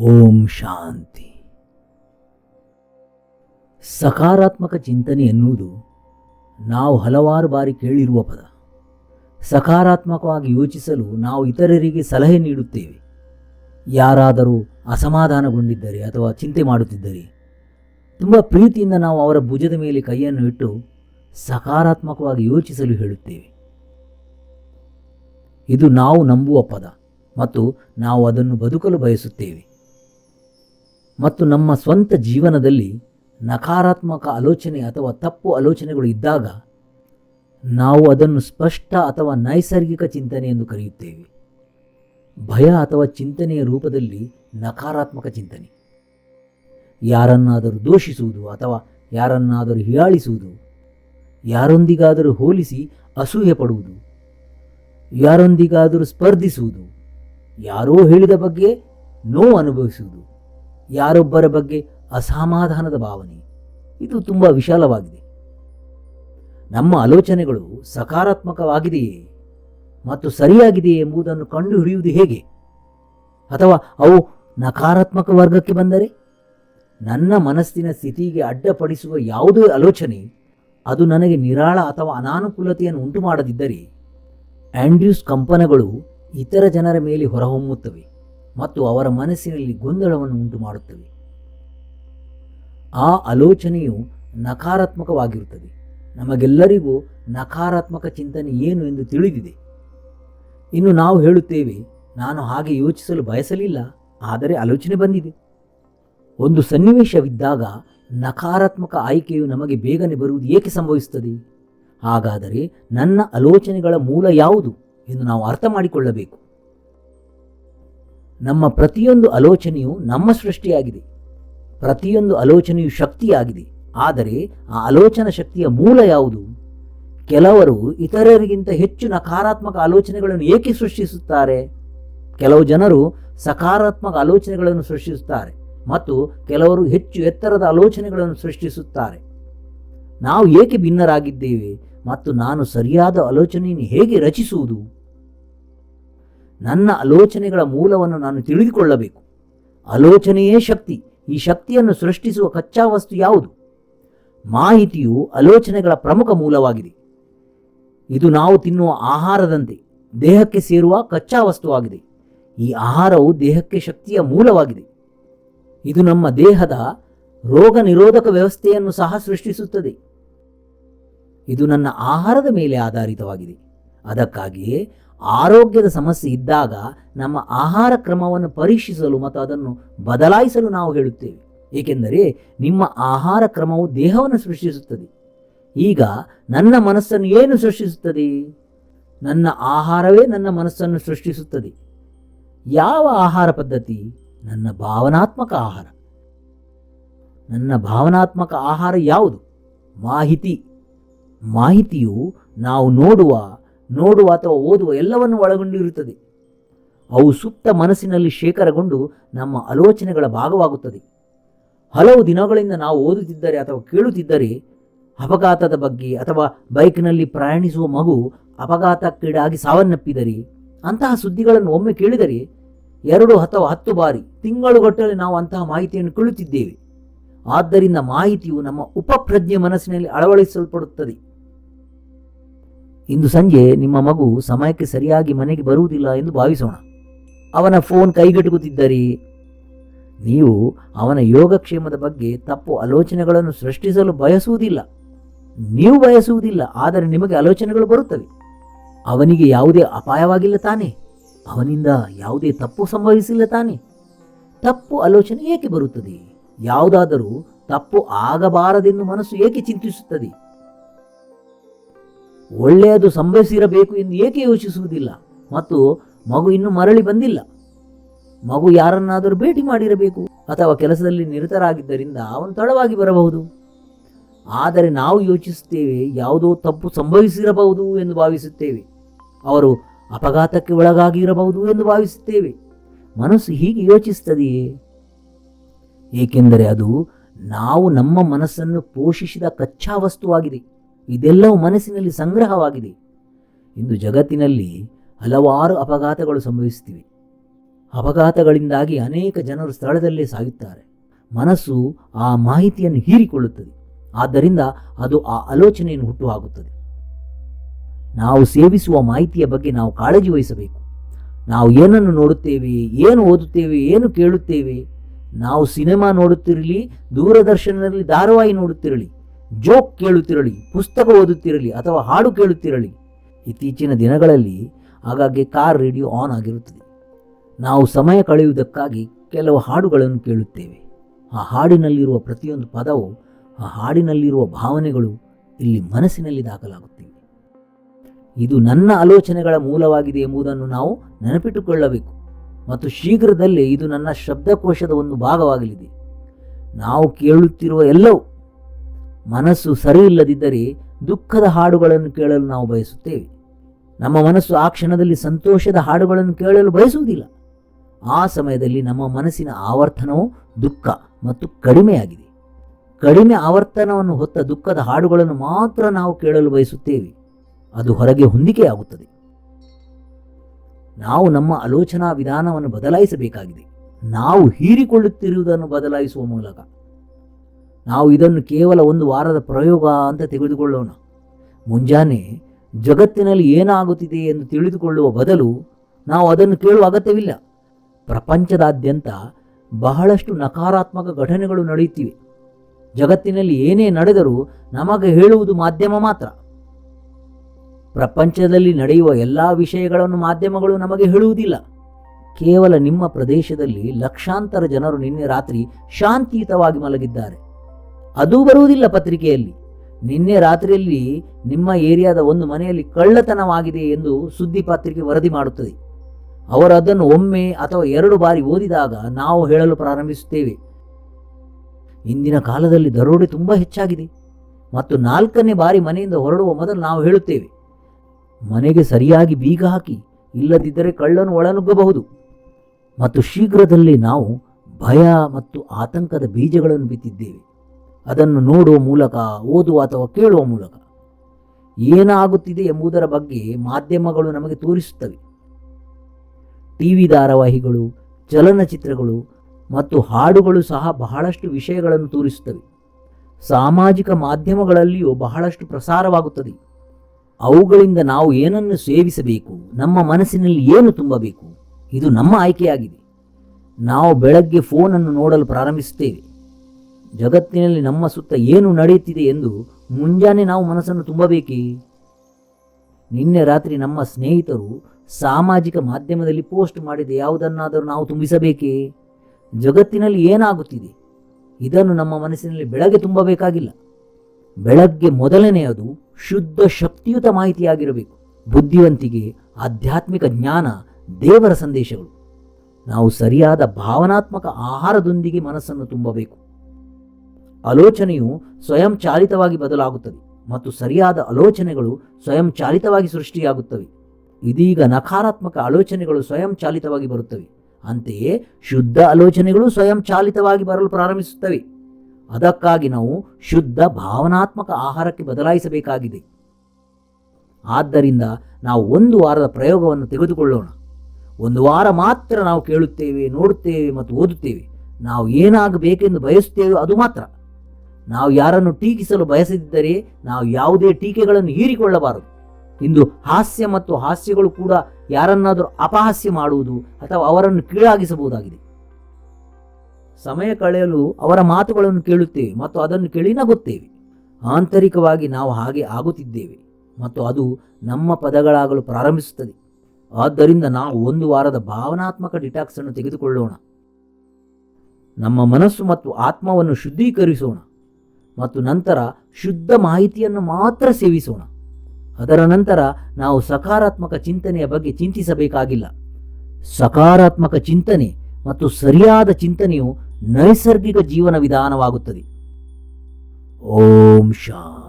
ಓಂ ಶಾಂತಿ. ಸಕಾರಾತ್ಮಕ ಚಿಂತನೆ ಎನ್ನುವುದು ನಾವು ಹಲವಾರು ಬಾರಿ ಕೇಳಿರುವ ಪದ. ಸಕಾರಾತ್ಮಕವಾಗಿ ಯೋಚಿಸಲು ನಾವು ಇತರರಿಗೆ ಸಲಹೆ ನೀಡುತ್ತೇವೆ. ಯಾರಾದರೂ ಅಸಮಾಧಾನಗೊಂಡಿದ್ದರೆ ಅಥವಾ ಚಿಂತೆ ಮಾಡುತ್ತಿದ್ದರೆ, ತುಂಬ ಪ್ರೀತಿಯಿಂದ ನಾವು ಅವರ ಭುಜದ ಮೇಲೆ ಕೈಯನ್ನು ಇಟ್ಟು ಸಕಾರಾತ್ಮಕವಾಗಿ ಯೋಚಿಸಲು ಹೇಳುತ್ತೇವೆ. ಇದು ನಾವು ನಂಬುವ ಪದ ಮತ್ತು ನಾವು ಅದನ್ನು ಬದುಕಲು ಬಯಸುತ್ತೇವೆ. ಮತ್ತು ನಮ್ಮ ಸ್ವಂತ ಜೀವನದಲ್ಲಿ ನಕಾರಾತ್ಮಕ ಆಲೋಚನೆ ಅಥವಾ ತಪ್ಪು ಆಲೋಚನೆಗಳು ಇದ್ದಾಗ ನಾವು ಅದನ್ನು ಸ್ಪಷ್ಟ ಅಥವಾ ನೈಸರ್ಗಿಕ ಚಿಂತನೆ ಎಂದು ಕರೆಯುತ್ತೇವೆ. ಭಯ ಅಥವಾ ಚಿಂತನೆಯ ರೂಪದಲ್ಲಿ ನಕಾರಾತ್ಮಕ ಚಿಂತನೆ. ಯಾರನ್ನಾದರೂ ದೋಷಿಸುವುದು ಅಥವಾ ಯಾರನ್ನಾದರೂ ಹೀಯಾಳಿಸುವುದು, ಯಾರೊಂದಿಗಾದರೂ ಹೋಲಿಸಿ ಅಸೂಯೆ ಪಡುವುದು, ಯಾರೊಂದಿಗಾದರೂ ಸ್ಪರ್ಧಿಸುವುದು, ಯಾರೋ ಹೇಳಿದ ಬಗ್ಗೆ ನೋವು ಅನುಭವಿಸುವುದು. ಯಾರೊಬ್ಬರ ಬಗ್ಗೆ ಅಸಮಾಧಾನದ ಭಾವನೆ. ಇದು ತುಂಬ ವಿಶಾಲವಾಗಿದೆ. ನಮ್ಮ ಆಲೋಚನೆಗಳು ಸಕಾರಾತ್ಮಕವಾಗಿದೆಯೇ ಮತ್ತು ಸರಿಯಾಗಿದೆಯೇ ಎಂಬುದನ್ನು ಕಂಡುಹಿಡಿಯುವುದು ಹೇಗೆ? ಅಥವಾ ಅವು ನಕಾರಾತ್ಮಕ ವರ್ಗಕ್ಕೆ ಬಂದರೆ? ನನ್ನ ಮನಸ್ಸಿನ ಸ್ಥಿತಿಗೆ ಅಡ್ಡಪಡಿಸುವ ಯಾವುದೇ ಆಲೋಚನೆ ಅದು ನನಗೆ ನಿರಾಳ ಅಥವಾ ಅನಾನುಕೂಲತೆಯನ್ನು ಉಂಟು ಮಾಡದಿದ್ದರೆ ಆಂಡ್ರ್ಯೂಸ್ ಕಂಪನಗಳು ಇತರ ಜನರ ಮೇಲೆ ಹೊರಹೊಮ್ಮುತ್ತವೆ. ಮತ್ತು ಅವರ ಮನಸ್ಸಿನಲ್ಲಿ ಗೊಂದಲವನ್ನು ಉಂಟು ಮಾಡುತ್ತವೆ ಆ ಆಲೋಚನೆಯು ನಕಾರಾತ್ಮಕವಾಗಿರುತ್ತದೆ. ನಮಗೆಲ್ಲರಿಗೂ ನಕಾರಾತ್ಮಕ ಚಿಂತನೆ ಏನು ಎಂದು ತಿಳಿದಿದೆ. ಇನ್ನು ನಾವು ಹೇಳುತ್ತೇವೆ, ನಾನು ಹಾಗೆ ಯೋಚಿಸಲು ಬಯಸಲಿಲ್ಲ, ಆದರೆ ಆಲೋಚನೆ ಬಂದಿದೆ. ಒಂದು ಸನ್ನಿವೇಶವಿದ್ದಾಗ ನಕಾರಾತ್ಮಕ ಆಯ್ಕೆಯು ನಮಗೆ ಬೇಗನೆ ಬರುವುದು ಏಕೆ ಸಂಭವಿಸುತ್ತದೆ? ಹಾಗಾದರೆ ನನ್ನ ಆಲೋಚನೆಗಳ ಮೂಲ ಯಾವುದು ಎಂದು ನಾವು ಅರ್ಥ ಮಾಡಿಕೊಳ್ಳಬೇಕು. ನಮ್ಮ ಪ್ರತಿಯೊಂದು ಆಲೋಚನೆಯು ನಮ್ಮ ಸೃಷ್ಟಿಯಾಗಿದೆ. ಪ್ರತಿಯೊಂದು ಆಲೋಚನೆಯು ಶಕ್ತಿಯಾಗಿದೆ. ಆದರೆ ಆ ಆಲೋಚನಾ ಶಕ್ತಿಯ ಮೂಲ ಯಾವುದು? ಕೆಲವರು ಇತರರಿಗಿಂತ ಹೆಚ್ಚು ನಕಾರಾತ್ಮಕ ಆಲೋಚನೆಗಳನ್ನು ಏಕೆ ಸೃಷ್ಟಿಸುತ್ತಾರೆ? ಕೆಲವು ಜನರು ಸಕಾರಾತ್ಮಕ ಆಲೋಚನೆಗಳನ್ನು ಸೃಷ್ಟಿಸುತ್ತಾರೆ ಮತ್ತು ಕೆಲವರು ಹೆಚ್ಚು ಎತ್ತರದ ಆಲೋಚನೆಗಳನ್ನು ಸೃಷ್ಟಿಸುತ್ತಾರೆ. ನಾವು ಏಕೆ ಭಿನ್ನರಾಗಿದ್ದೇವೆ ಮತ್ತು ನಾನು ಸರಿಯಾದ ಆಲೋಚನೆಯನ್ನು ಹೇಗೆ ರಚಿಸುವುದು? ನನ್ನ ಆಲೋಚನೆಗಳ ಮೂಲವನ್ನು ನಾನು ತಿಳಿದುಕೊಳ್ಳಬೇಕು. ಆಲೋಚನೆಯೇ ಶಕ್ತಿ. ಈ ಶಕ್ತಿಯನ್ನು ಸೃಷ್ಟಿಸುವ ಕಚ್ಚಾ ವಸ್ತು ಯಾವುದು? ಮಾಹಿತಿಯು ಆಲೋಚನೆಗಳ ಪ್ರಮುಖ ಮೂಲವಾಗಿದೆ. ಇದು ನಾವು ತಿನ್ನುವ ಆಹಾರದಂತೆ ದೇಹಕ್ಕೆ ಸೇರುವ ಕಚ್ಚಾ ವಸ್ತುವಾಗಿದೆ ಈ ಆಹಾರವು ದೇಹಕ್ಕೆ ಶಕ್ತಿಯ ಮೂಲವಾಗಿದೆ. ಇದು ನಮ್ಮ ದೇಹದ ರೋಗ ನಿರೋಧಕ ವ್ಯವಸ್ಥೆಯನ್ನು ಸಹ ಸೃಷ್ಟಿಸುತ್ತದೆ. ಇದು ನನ್ನ ಆಹಾರದ ಮೇಲೆ ಆಧಾರಿತವಾಗಿದೆ. ಅದಕ್ಕಾಗಿಯೇ ಆರೋಗ್ಯದ ಸಮಸ್ಯೆ ಇದ್ದಾಗ ನಮ್ಮ ಆಹಾರ ಕ್ರಮವನ್ನು ಪರೀಕ್ಷಿಸಲು ಮತ್ತು ಅದನ್ನು ಬದಲಾಯಿಸಲು ನಾವು ಹೇಳುತ್ತೇವೆ. ಏಕೆಂದರೆ ನಿಮ್ಮ ಆಹಾರ ಕ್ರಮವು ದೇಹವನ್ನು ಸೃಷ್ಟಿಸುತ್ತದೆ. ಈಗ ನನ್ನ ಮನಸ್ಸನ್ನು ಏನು ಸೃಷ್ಟಿಸುತ್ತದೆ? ನನ್ನ ಆಹಾರವೇ ನನ್ನ ಮನಸ್ಸನ್ನು ಸೃಷ್ಟಿಸುತ್ತದೆ. ಯಾವ ಆಹಾರ ಪದ್ಧತಿ? ನನ್ನ ಭಾವನಾತ್ಮಕ ಆಹಾರ. ನನ್ನ ಭಾವನಾತ್ಮಕ ಆಹಾರ ಯಾವುದು? ಮಾಹಿತಿ. ಮಾಹಿತಿಯು ನಾವು ನೋಡುವ ನೋಡುವ ಅಥವಾ ಓದುವ ಎಲ್ಲವನ್ನು ಒಳಗೊಂಡಿರುತ್ತದೆ. ಅವು ಸುಪ್ತ ಮನಸ್ಸಿನಲ್ಲಿ ಶೇಖರಗೊಂಡು ನಮ್ಮ ಆಲೋಚನೆಗಳ ಭಾಗವಾಗುತ್ತದೆ. ಹಲವು ದಿನಗಳಿಂದ ನಾವು ಓದುತ್ತಿದ್ದರೆ ಅಥವಾ ಕೇಳುತ್ತಿದ್ದರೆ ಅಪಘಾತದ ಬಗ್ಗೆ ಅಥವಾ ಬೈಕ್ನಲ್ಲಿ ಪ್ರಯಾಣಿಸುವ ಮಗು ಅಪಘಾತಕ್ಕೀಡಾಗಿ ಸಾವನ್ನಪ್ಪಿದರೆ, ಅಂತಹ ಸುದ್ದಿಗಳನ್ನು ಒಮ್ಮೆ ಕೇಳಿದರೆ ಎರಡು ಅಥವಾ ಹತ್ತು ಬಾರಿ ತಿಂಗಳುಗಟ್ಟಲೆ ನಾವು ಅಂತಹ ಮಾಹಿತಿಯನ್ನು ಕೇಳುತ್ತಿದ್ದೇವೆ. ಆದ್ದರಿಂದ ಮಾಹಿತಿಯು ನಮ್ಮ ಉಪಪ್ರಜ್ಞೆ ಮನಸ್ಸಿನಲ್ಲಿ ಅಳವಡಿಸಲ್ಪಡುತ್ತದೆ. ಇಂದು ಸಂಜೆ ನಿಮ್ಮ ಮಗು ಸಮಯಕ್ಕೆ ಸರಿಯಾಗಿ ಮನೆಗೆ ಬರುವುದಿಲ್ಲ ಎಂದು ಭಾವಿಸೋಣ. ಅವನ ಫೋನ್ ಕೈಗೆಟುಕುತ್ತಿದ್ದರೆ ನೀವು ಅವನ ಯೋಗಕ್ಷೇಮದ ಬಗ್ಗೆ ತಪ್ಪು ಆಲೋಚನೆಗಳನ್ನು ಸೃಷ್ಟಿಸಲು ಬಯಸುವುದಿಲ್ಲ. ನೀವು ಬಯಸುವುದಿಲ್ಲ, ಆದರೆ ನಿಮಗೆ ಆಲೋಚನೆಗಳು ಬರುತ್ತವೆ. ಅವನಿಗೆ ಯಾವುದೇ ಅಪಾಯವಾಗಿಲ್ಲ ತಾನೇ. ಅವನಿಂದ ಯಾವುದೇ ತಪ್ಪು ಸಂಭವಿಸಿಲ್ಲ ತಾನೆ. ತಪ್ಪು ಆಲೋಚನೆ ಏಕೆ ಬರುತ್ತದೆ? ಯಾವುದಾದರೂ ತಪ್ಪು ಆಗಬಾರದೆಂದು ಮನಸ್ಸು ಏಕೆ ಚಿಂತಿಸುತ್ತದೆ? ಒಳ್ಳೆಯದು ಸಂಭವಿಸಿರಬೇಕು ಎಂದು ಏಕೆ ಯೋಚಿಸುವುದಿಲ್ಲ. ಮತ್ತು ಮಗು ಇನ್ನೂ ಮರಳಿ ಬಂದಿಲ್ಲ. ಮಗು ಯಾರನ್ನಾದರೂ ಭೇಟಿ ಮಾಡಿರಬೇಕು ಅಥವಾ ಕೆಲಸದಲ್ಲಿ ನಿರತರಾಗಿದ್ದರಿಂದ ಅವನು ತಡವಾಗಿ ಬರಬಹುದು. ಆದರೆ ನಾವು ಯೋಚಿಸುತ್ತೇವೆ ಯಾವುದೋ ತಪ್ಪು ಸಂಭವಿಸಿರಬಹುದು ಎಂದು ಭಾವಿಸುತ್ತೇವೆ. ಅವರು ಅಪಘಾತಕ್ಕೆ ಒಳಗಾಗಿರಬಹುದು ಎಂದು ಭಾವಿಸುತ್ತೇವೆ. ಮನಸ್ಸು ಹೀಗೆ ಯೋಚಿಸುತ್ತದೆಯೇ? ಏಕೆಂದರೆ ಅದು ನಾವು ನಮ್ಮ ಮನಸ್ಸನ್ನು ಪೋಷಿಸಿದ ಕಚ್ಚಾ ವಸ್ತುವಾಗಿದೆ ಇದೆಲ್ಲವೂ ಮನಸ್ಸಿನಲ್ಲಿ ಸಂಗ್ರಹವಾಗಿದೆ. ಇಂದು ಜಗತ್ತಿನಲ್ಲಿ ಹಲವಾರು ಅಪಘಾತಗಳು ಸಂಭವಿಸುತ್ತಿವೆ. ಅಪಘಾತಗಳಿಂದಾಗಿ ಅನೇಕ ಜನರು ಸ್ಥಳದಲ್ಲೇ ಸಾಗುತ್ತಾರೆ ಮನಸ್ಸು ಆ ಮಾಹಿತಿಯನ್ನು ಹೀರಿಕೊಳ್ಳುತ್ತದೆ. ಆದ್ದರಿಂದ ಅದು ಆ ಆಲೋಚನೆಯನ್ನು ಹುಟ್ಟುಹಾಕುತ್ತದೆ. ನಾವು ಸೇವಿಸುವ ಮಾಹಿತಿಯ ಬಗ್ಗೆ ನಾವು ಕಾಳಜಿ ವಹಿಸಬೇಕು. ನಾವು ಏನನ್ನು ನೋಡುತ್ತೇವೆ, ಏನು ಓದುತ್ತೇವೆ, ಏನು ಕೇಳುತ್ತೇವೆ, ನಾವು ಸಿನಿಮಾ ನೋಡುತ್ತಿರಲಿ, ದೂರದರ್ಶನದಲ್ಲಿ ಧಾರಾವಾಹಿ ನೋಡುತ್ತಿರಲಿ ಜೋಕ್ ಕೇಳುತ್ತಿರಲಿ, ಪುಸ್ತಕ ಓದುತ್ತಿರಲಿ ಅಥವಾ ಹಾಡು ಕೇಳುತ್ತಿರಲಿ, ಇತ್ತೀಚಿನ ದಿನಗಳಲ್ಲಿ ಆಗಾಗ್ಗೆ ಕಾರ್ ರೇಡಿಯೋ ಆನ್ ಆಗಿರುತ್ತದೆ. ನಾವು ಸಮಯ ಕಳೆಯುವುದಕ್ಕಾಗಿ ಕೆಲವು ಹಾಡುಗಳನ್ನು ಕೇಳುತ್ತೇವೆ. ಆ ಹಾಡಿನಲ್ಲಿರುವ ಪ್ರತಿಯೊಂದು ಪದವು, ಆ ಹಾಡಿನಲ್ಲಿರುವ ಭಾವನೆಗಳು ಇಲ್ಲಿ ಮನಸ್ಸಿನಲ್ಲಿ ದಾಖಲಾಗುತ್ತಿವೆ. ಇದು ನನ್ನ ಆಲೋಚನೆಗಳ ಮೂಲವಾಗಿದೆ ಎಂಬುದನ್ನು ನಾವು ನೆನಪಿಟ್ಟುಕೊಳ್ಳಬೇಕು. ಮತ್ತು ಶೀಘ್ರದಲ್ಲೇ ಇದು ನನ್ನ ಶಬ್ದಕೋಶದ ಒಂದು ಭಾಗವಾಗಲಿದೆ. ನಾವು ಕೇಳುತ್ತಿರುವ ಎಲ್ಲವೂ ಮನಸ್ಸು ಸರಿ ಇಲ್ಲದಿದ್ದರೆ ದುಃಖದ ಹಾಡುಗಳನ್ನು ಕೇಳಲು ನಾವು ಬಯಸುತ್ತೇವೆ. ನಮ್ಮ ಮನಸ್ಸು ಆ ಕ್ಷಣದಲ್ಲಿ ಸಂತೋಷದ ಹಾಡುಗಳನ್ನು ಕೇಳಲು ಬಯಸುವುದಿಲ್ಲ. ಆ ಸಮಯದಲ್ಲಿ ನಮ್ಮ ಮನಸ್ಸಿನ ಆವರ್ತನವು ದುಃಖ ಮತ್ತು ಕಡಿಮೆಯಾಗಿದೆ. ಕಡಿಮೆ ಆವರ್ತನವನ್ನು ಹೊತ್ತ ದುಃಖದ ಹಾಡುಗಳನ್ನು ಮಾತ್ರ ನಾವು ಕೇಳಲು ಬಯಸುತ್ತೇವೆ. ಅದು ಹೊರಗೆ ಹೊಂದಿಕೆಯಾಗುತ್ತದೆ. ನಾವು ನಮ್ಮ ಆಲೋಚನಾ ವಿಧಾನವನ್ನು ಬದಲಾಯಿಸಬೇಕಾಗಿದೆ. ನಾವು ಹೀರಿಕೊಳ್ಳುತ್ತಿರುವುದನ್ನು ಬದಲಾಯಿಸುವ ಮೂಲಕ. ನಾವು ಇದನ್ನು ಕೇವಲ ಒಂದು ವಾರದ ಪ್ರಯೋಗ ಅಂತ ತೆಗೆದುಕೊಳ್ಳೋಣ ಮುಂಜಾನೆ ಜಗತ್ತಿನಲ್ಲಿ ಏನಾಗುತ್ತಿದೆ ಎಂದು ತಿಳಿದುಕೊಳ್ಳುವ ಬದಲು ನಾವು ಅದನ್ನು ಕೇಳುವ ಅಗತ್ಯವಿಲ್ಲ. ಪ್ರಪಂಚದಾದ್ಯಂತ ಬಹಳಷ್ಟು ನಕಾರಾತ್ಮಕ ಘಟನೆಗಳು ನಡೆಯುತ್ತಿವೆ. ಜಗತ್ತಿನಲ್ಲಿ ಏನೇ ನಡೆದರೂ ನಮಗೆ ಹೇಳುವುದು ಮಾಧ್ಯಮ ಮಾತ್ರ. ಪ್ರಪಂಚದಲ್ಲಿ ನಡೆಯುವ ಎಲ್ಲ ವಿಷಯಗಳನ್ನು ಮಾಧ್ಯಮಗಳು ನಮಗೆ ಹೇಳುವುದಿಲ್ಲ. ಕೇವಲ ನಿಮ್ಮ ಪ್ರದೇಶದಲ್ಲಿ ಲಕ್ಷಾಂತರ ಜನರು ನಿನ್ನೆ ರಾತ್ರಿ ಶಾಂತಿಯುತವಾಗಿ ಮಲಗಿದ್ದಾರೆ. ಅದೂ ಬರುವುದಿಲ್ಲ ಪತ್ರಿಕೆಯಲ್ಲಿ. ನಿನ್ನೆ ರಾತ್ರಿಯಲ್ಲಿ ನಿಮ್ಮ ಏರಿಯಾದ ಒಂದು ಮನೆಯಲ್ಲಿ ಕಳ್ಳತನವಾಗಿದೆ ಎಂದು ಸುದ್ದಿ ಪತ್ರಿಕೆ ವರದಿ ಮಾಡುತ್ತದೆ. ಅವರು ಅದನ್ನು ಒಮ್ಮೆ ಅಥವಾ ಎರಡು ಬಾರಿ ಓದಿದಾಗ ನಾವು ಹೇಳಲು ಪ್ರಾರಂಭಿಸುತ್ತೇವೆ. ಇಂದಿನ ಕಾಲದಲ್ಲಿ ದರೋಡೆ ತುಂಬ ಹೆಚ್ಚಾಗಿದೆ. ಮತ್ತು ನಾಲ್ಕನೇ ಬಾರಿ ಮನೆಯಿಂದ ಹೊರಡುವ ಮೊದಲು ನಾವು ಹೇಳುತ್ತೇವೆ. ಮನೆಗೆ ಸರಿಯಾಗಿ ಬೀಗ ಹಾಕಿ, ಇಲ್ಲದಿದ್ದರೆ ಕಳ್ಳನು ಒಳನುಗ್ಗಬಹುದು. ಮತ್ತು ಶೀಘ್ರದಲ್ಲೇ ನಾವು ಭಯ ಮತ್ತು ಆತಂಕದ ಬೀಜಗಳನ್ನು ಬಿತ್ತಿದ್ದೇವೆ. ಅದನ್ನು ನೋಡುವ ಮೂಲಕ, ಓದುವ ಅಥವಾ ಕೇಳುವ ಮೂಲಕ. ಏನಾಗುತ್ತಿದೆ ಎಂಬುದರ ಬಗ್ಗೆ ಮಾಧ್ಯಮಗಳು ನಮಗೆ ತೋರಿಸುತ್ತವೆ. ಟಿವಿ ಧಾರಾವಾಹಿಗಳು, ಚಲನಚಿತ್ರಗಳು ಮತ್ತು ಹಾಡುಗಳು ಸಹ ಬಹಳಷ್ಟು ವಿಷಯಗಳನ್ನು ತೋರಿಸುತ್ತವೆ. ಸಾಮಾಜಿಕ ಮಾಧ್ಯಮಗಳಲ್ಲಿಯೂ ಬಹಳಷ್ಟು ಪ್ರಸಾರವಾಗುತ್ತದೆ. ಅವುಗಳಿಂದ ನಾವು ಏನನ್ನು ಸೇವಿಸಬೇಕು, ನಮ್ಮ ಮನಸ್ಸಿನಲ್ಲಿ ಏನು ತುಂಬಬೇಕು, ಇದು ನಮ್ಮ ಆಯ್ಕೆಯಾಗಿದೆ. ನಾವು ಬೆಳಗ್ಗೆ ಫೋನನ್ನು ನೋಡಲು ಪ್ರಾರಂಭಿಸುತ್ತೇವೆ. ಜಗತ್ತಿನಲ್ಲಿ ನಮ್ಮ ಸುತ್ತ ಏನು ನಡೆಯುತ್ತಿದೆ ಎಂದು ಮುಂಜಾನೆ ನಾವು ಮನಸ್ಸನ್ನು ತುಂಬಬೇಕೇ? ನಿನ್ನೆ ರಾತ್ರಿ ನಮ್ಮ ಸ್ನೇಹಿತರು ಸಾಮಾಜಿಕ ಮಾಧ್ಯಮದಲ್ಲಿ ಪೋಸ್ಟ್ ಮಾಡಿದ ಯಾವುದನ್ನಾದರೂ ನಾವು ತುಂಬಿಸಬೇಕೇ? ಜಗತ್ತಿನಲ್ಲಿ ಏನಾಗುತ್ತಿದೆ? ಇದನ್ನು ನಮ್ಮ ಮನಸ್ಸಿನಲ್ಲಿ ಬೆಳಗ್ಗೆ ತುಂಬಬೇಕಾಗಿಲ್ಲ. ಬೆಳಗ್ಗೆ ಮೊದಲನೆಯದು ಶುದ್ಧ ಶಕ್ತಿಯುತ ಮಾಹಿತಿಯಾಗಿರಬೇಕು. ಬುದ್ಧಿವಂತಿಗೆ ಆಧ್ಯಾತ್ಮಿಕ ಜ್ಞಾನ, ದೇವರ ಸಂದೇಶಗಳು. ನಾವು ಸರಿಯಾದ ಭಾವನಾತ್ಮಕ ಆಹಾರದೊಂದಿಗೆ ಮನಸ್ಸನ್ನು ತುಂಬಬೇಕು. ಆಲೋಚನೆಯು ಸ್ವಯಂ ಚಾಲಿತವಾಗಿ ಬದಲಾಗುತ್ತದೆ ಮತ್ತು ಸರಿಯಾದ ಆಲೋಚನೆಗಳು ಸ್ವಯಂ ಚಾಲಿತವಾಗಿ ಸೃಷ್ಟಿಯಾಗುತ್ತವೆ. ಇದೀಗ ನಕಾರಾತ್ಮಕ ಆಲೋಚನೆಗಳು ಸ್ವಯಂ ಚಾಲಿತವಾಗಿ ಬರುತ್ತವೆ. ಅಂತೆಯೇ ಶುದ್ಧ ಆಲೋಚನೆಗಳು ಸ್ವಯಂ ಚಾಲಿತವಾಗಿ ಬರಲು ಪ್ರಾರಂಭಿಸುತ್ತವೆ. ಅದಕ್ಕಾಗಿ ನಾವು ಶುದ್ಧ ಭಾವನಾತ್ಮಕ ಆಹಾರಕ್ಕೆ ಬದಲಾಯಿಸಬೇಕಾಗಿದೆ. ಆದ್ದರಿಂದ ನಾವು ಒಂದು ವಾರದ ಪ್ರಯೋಗವನ್ನು ತೆಗೆದುಕೊಳ್ಳೋಣ. ಒಂದು ವಾರ ಮಾತ್ರ ನಾವು ಕೇಳುತ್ತೇವೆ, ನೋಡುತ್ತೇವೆ ಮತ್ತು ಓದುತ್ತೇವೆ. ನಾವು ಏನಾಗಬೇಕೆಂದು ಬಯಸುತ್ತೇವೆ ಅದು ಮಾತ್ರ. ನಾವು ಯಾರನ್ನು ಟೀಕಿಸಲು ಬಯಸದಿದ್ದರೆ ನಾವು ಯಾವುದೇ ಟೀಕೆಗಳನ್ನು ಹೀರಿಕೊಳ್ಳಬಾರದು. ಇಂದು ಹಾಸ್ಯ ಮತ್ತು ಹಾಸ್ಯಗಳು ಕೂಡ ಯಾರನ್ನಾದರೂ ಅಪಹಾಸ್ಯ ಮಾಡುವುದು ಅಥವಾ ಅವರನ್ನು ಕೀಳಾಗಿಸಬಹುದಾಗಿದೆ. ಸಮಯ ಕಳೆಯಲು ಅವರ ಮಾತುಗಳನ್ನು ಕೇಳುತ್ತೇವೆ ಮತ್ತು ಅದನ್ನು ಕೇಳಿ ನಗುತ್ತೇವೆ. ಆಂತರಿಕವಾಗಿ ನಾವು ಹಾಗೆ ಆಗುತ್ತಿದ್ದೇವೆ ಮತ್ತು ಅದು ನಮ್ಮ ಪದಗಳಾಗಲು ಪ್ರಾರಂಭಿಸುತ್ತದೆ. ಆದ್ದರಿಂದ ನಾವು ಒಂದು ವಾರದ ಭಾವನಾತ್ಮಕ ಡಿಟಾಕ್ಸ್ ಅನ್ನು ತೆಗೆದುಕೊಳ್ಳೋಣ. ನಮ್ಮ ಮನಸ್ಸು ಮತ್ತು ಆತ್ಮವನ್ನು ಶುದ್ಧೀಕರಿಸೋಣ. ಮತ್ತು ನಂತರ ಶುದ್ಧ ಮಾಹಿತಿಯನ್ನು ಮಾತ್ರ ಸೇವಿಸೋಣ. ಅದರ ನಂತರ ನಾವು ಸಕಾರಾತ್ಮಕ ಚಿಂತನೆಯ ಬಗ್ಗೆ ಚಿಂತಿಸಬೇಕಾಗಿಲ್ಲ. ಸಕಾರಾತ್ಮಕ ಚಿಂತನೆ ಮತ್ತು ಸರಿಯಾದ ಚಿಂತನೆಯು ನೈಸರ್ಗಿಕ ಜೀವನ ವಿಧಾನವಾಗುತ್ತದೆ. ಓಂ ಶಾ